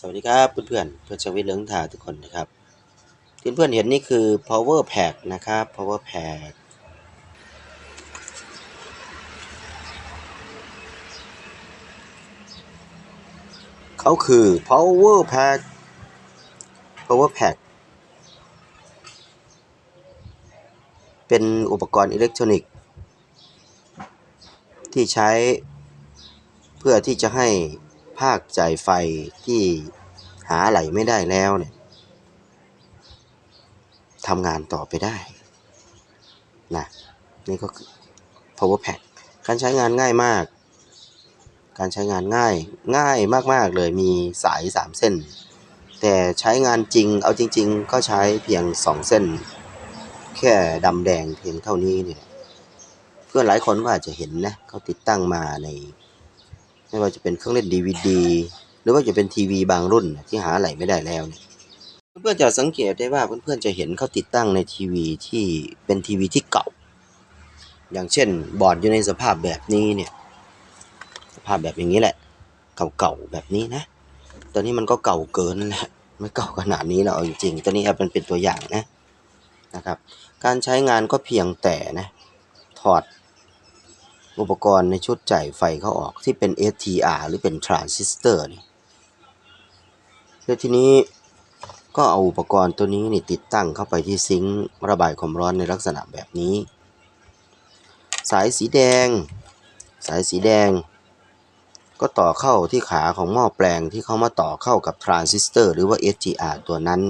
สวัสดีครับเพื่อนๆเพื่อนชวิตเลื้งทาทุกคนนะครับที่เพื่อนเห็นนี่คือ power pack นะครับ power pack เขาคือ power pack power pack เป็นอุปกรณ์อิเล็กทรอนิกส์ ที่ใช้เพื่อที่จะให้ ภาคจ่ายไฟที่หาไหลไม่ได้แล้วเนี่ยทำงานต่อไปได้นะนี่ก็คือ power pack การใช้งานง่ายมาก การใช้งานง่ายง่ายมาก ๆ เลยมีสาย 3 เส้น แต่ใช้งานจริงเอาจริง ๆ ก็ใช้เพียง 2 เส้น แค่ดำแดงเพียงเท่านี้เนี่ยเพื่อนหลายคนก็อาจจะเห็นนะเขาติดตั้งมาใน ไม่ว่าจะเป็นเครื่องเล่น DVD หรือว่าจะเป็นทีวีบางรุ่นที่หาไหลไม่ได้แล้วเนี่ยเพื่อนๆจะสังเกตได้ว่าเพื่อนๆจะเห็นเขาติดตั้งในทีวีที่เป็นทีวีที่เก่า อย่างเช่น บอร์ดอยู่ในสภาพแบบนี้เนี่ยสภาพแบบอย่างนี้แหละ เก่าๆแบบนี้นะตอนนี้มันก็เก่าเกินนั่นแหละไม่เก่าขนาดนี้แล้วเอาจริงๆตัวนี้เอาเป็นเป็นตัวอย่างนะนะครับ การใช้งานก็เพียงแต่นะถอด อุปกรณ์ในชุดจ่ายไฟเข้าออกที่เป็น STR หรือเป็นทรานซิสเตอร์นี่แล้วทีนี้ก็เอาอุปกรณ์ตัวนี้นี่ติดตั้งเข้าไปที่ซิงค์ระบายความร้อนในลักษณะแบบนี้ สายสีแดง สายสีแดง ก็ต่อเข้าที่ขาของหม้อแปลงที่เขามาต่อเข้ากับทรานซิสเตอร์หรือว่า STR ตัวนั้น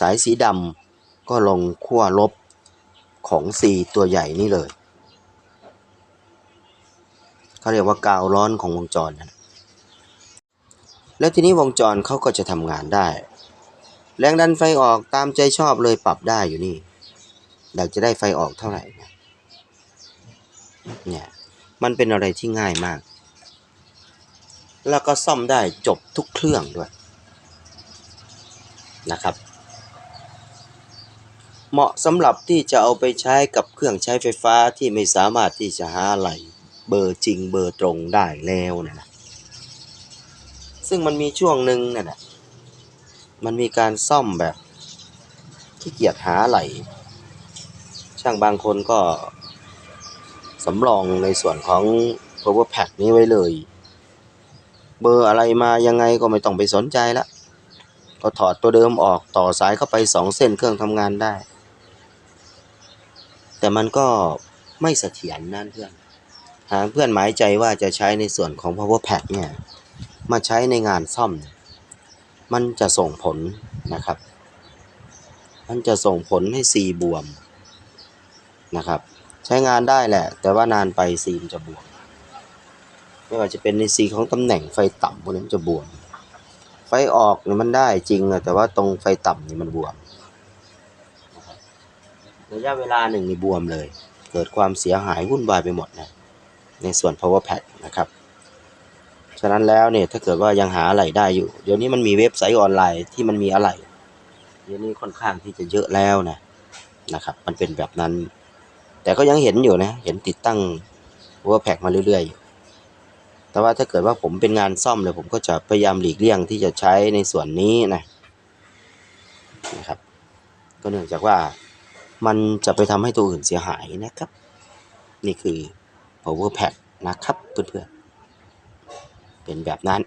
สายสีดำก็ลงขั้วลบของ C ตัวใหญ่นี่เลย เขาเรียกว่ากาวร้อนของวงจรนะแล้วทีนี้วงจรเขาก็จะทำงานได้ แรงดันไฟออกตามใจชอบเลยปรับได้อยู่นี่อยากจะได้ไฟออกเท่าไหร่เนี่ยมันเป็นอะไรที่ง่ายมาก แล้วก็ซ่อมได้จบทุกเครื่องด้วยนะครับ เหมาะสำหรับที่จะเอาไปใช้กับเครื่องใช้ไฟฟ้าที่ไม่สามารถที่จะหาไหล เบอร์จริงเบอร์ตรงได้แล้วนะนะซึ่งมันมีช่วงหนึ่งนั่นแหละมันมีการซ่อมแบบที่เกียจหาไหลช่างบางคนก็สำรองในส่วนของ power pack นี้ไว้เลย เบอร์อะไรมายังไงก็ไม่ต้องไปสนใจละ ก็ถอดตัวเดิมออกต่อสายเข้าไปสองเส้นเครื่องทำงานได้ แต่มันก็ไม่เสถียรนั่นเพื่อน หากเพื่อนหมายใจว่าจะใช้ในส่วนของ power pack เนี่ยมาใช้ในงานซ่อม มันจะส่งผลนะครับ มันจะส่งผลให้ซีบวมนะครับ ใช้งานได้แหละ แต่ว่านานไปซีมจะบวมไม่ว่าจะเป็นในซีของตำแหน่งไฟต่ำพวกนี้นจะบวม ไฟออกเนี่ยมันได้จริงอะแต่ว่าตรงไฟต่ำนี่มันบวมระยะเวลาหนึ่งนี่บวมเลย เกิดความเสียหายวุ่นวายไปหมดนะ ในส่วน power pack นะครับฉะนั้นแล้วเนี่ยถ้าเกิดว่ายังหาอะไรได้อยู่ เดี๋ยวนี้มันมีเว็บไซต์ออนไลน์ที่มันมีอะไรเดี๋ยวนี้ค่อนข้างที่จะเยอะแล้วนะนะครับ มันเป็นแบบนั้น แต่ก็ยังเห็นอยู่นะ เห็นติดตั้ง power pack มาเรื่อยๆอยู่แต่ว่าถ้าเกิดว่าผมเป็นงานซ่อมเลยผมก็จะพยายามหลีกเลี่ยงที่จะใช้ในส่วนนี้นะนะครับ ก็เนื่องจากว่ามันจะไปทำให้ตัวอื่นเสียหายนะครับ นี่คือ power pack นะครับเพื่อนๆเป็นแบบนั้น